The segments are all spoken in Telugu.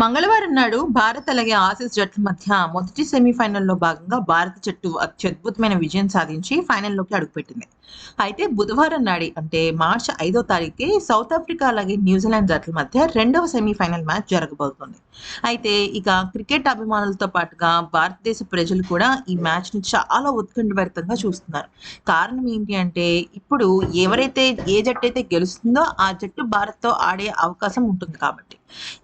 మంగళవారం నాడు భారత్ అలాగే ఆసీస్ జట్ల మధ్య మొదటి సెమీఫైనల్లో భాగంగా భారత జట్టు అత్యద్భుతమైన విజయం సాధించి ఫైనల్లోకి అడుగుపెట్టింది. అయితే బుధవారం నాడి అంటే మార్చి ఐదో తారీఖుకి సౌత్ ఆఫ్రికా అలాగే న్యూజిలాండ్ జట్ల మధ్య రెండవ సెమీఫైనల్ మ్యాచ్ జరగబోతుంది. అయితే ఇక క్రికెట్ అభిమానులతో పాటుగా భారతదేశ ప్రజలు కూడా ఈ మ్యాచ్ని చాలా ఉత్కంఠభరితంగా చూస్తున్నారు. కారణం ఏంటి అంటే ఇప్పుడు ఎవరైతే ఏ జట్టు అయితే గెలుస్తుందో ఆ జట్టు భారత్తో ఆడే అవకాశం ఉంటుంది కాబట్టి.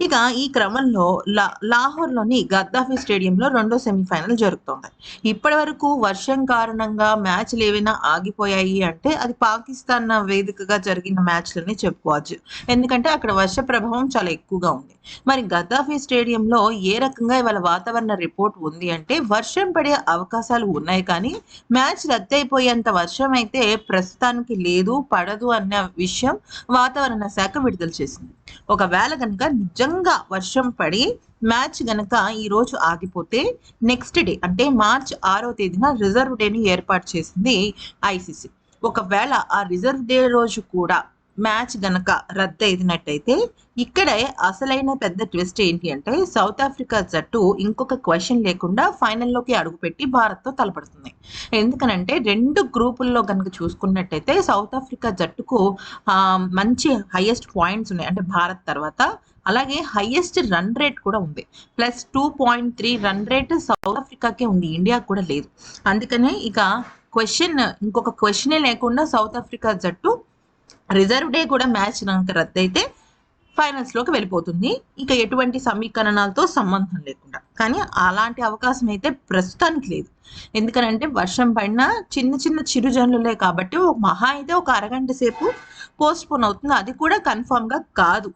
ఇక ఈ క్రమంలో లా లాహోర్లోని గద్దాఫీ స్టేడియంలో రెండో సెమీఫైనల్ జరుగుతోంది. ఇప్పటి వరకు వర్షం కారణంగా మ్యాచ్లు ఏవైనా ఆగిపోయాయి అంటే అది పాకిస్తాన్ వేదికగా జరిగిన మ్యాచ్లని చెప్పుకోవచ్చు. ఎందుకంటే అక్కడ వర్ష ప్రభావం చాలా ఎక్కువగా ఉంది. మరి గద్దాఫీ స్టేడియంలో ఏ రకంగా ఇవాళ వాతావరణ రిపోర్ట్ ఉంది అంటే వర్షం పడే అవకాశాలు ఉన్నాయి కానీ మ్యాచ్ రద్దయిపోయేంత వర్షం అయితే ప్రస్తుతానికి లేదు పడదు అన్న విషయం వాతావరణ శాఖ విడుదల చేసింది. ఒకవేళ కనుక నిజంగా వర్షం పడి మ్యాచ్ గనక ఈ రోజు ఆగిపోతే నెక్స్ట్ డే అంటే మార్చ్ ఆరో తేదీన రిజర్వ్ డేని ఏర్పాటు చేసింది ఐసీసీ ఒకవేళ ఆ రిజర్వ్ డే రోజు కూడా మ్యాచ్ గనక రద్దు అయినట్టయితే ఇక్కడే అసలైన పెద్ద ట్విస్ట్ ఏంటి అంటే సౌత్ ఆఫ్రికా జట్టు ఇంకొక క్వశ్చన్ లేకుండా ఫైనల్లోకి అడుగుపెట్టి భారత్తో తలపడుతుంది. ఎందుకనంటే రెండు గ్రూపుల్లో కనుక చూసుకున్నట్టయితే సౌత్ ఆఫ్రికా జట్టుకు మంచి హైయెస్ట్ పాయింట్స్ ఉన్నాయి. అంటే భారత్ తర్వాత అలాగే హైయెస్ట్ రన్ రేట్ కూడా ఉంది. Plus two point three run rate south ఆఫ్రికాకే ఉంది. ఇండియా కూడా లేదు. అందుకనే ఇక క్వశ్చన్ ఇంకొక క్వశ్చనే లేకుండా సౌత్ ఆఫ్రికా జట్టు రిజర్వ్ డే కూడా మ్యాచ్ కనుక రద్దయితే ఫైనల్స్లోకి వెళ్ళిపోతుంది. ఇక ఎటువంటి సమీకరణాలతో సంబంధం లేకుండా. కానీ అలాంటి అవకాశం అయితే ప్రస్తుతానికి లేదు. ఎందుకనంటే వర్షం పడినా చిన్న చిన్న చిరుజనులే కాబట్టి ఒక మహా అయితే ఒక అరగంట సేపు పోస్ట్ పోన్ అవుతుంది. అది కూడా కన్ఫామ్గా కాదు.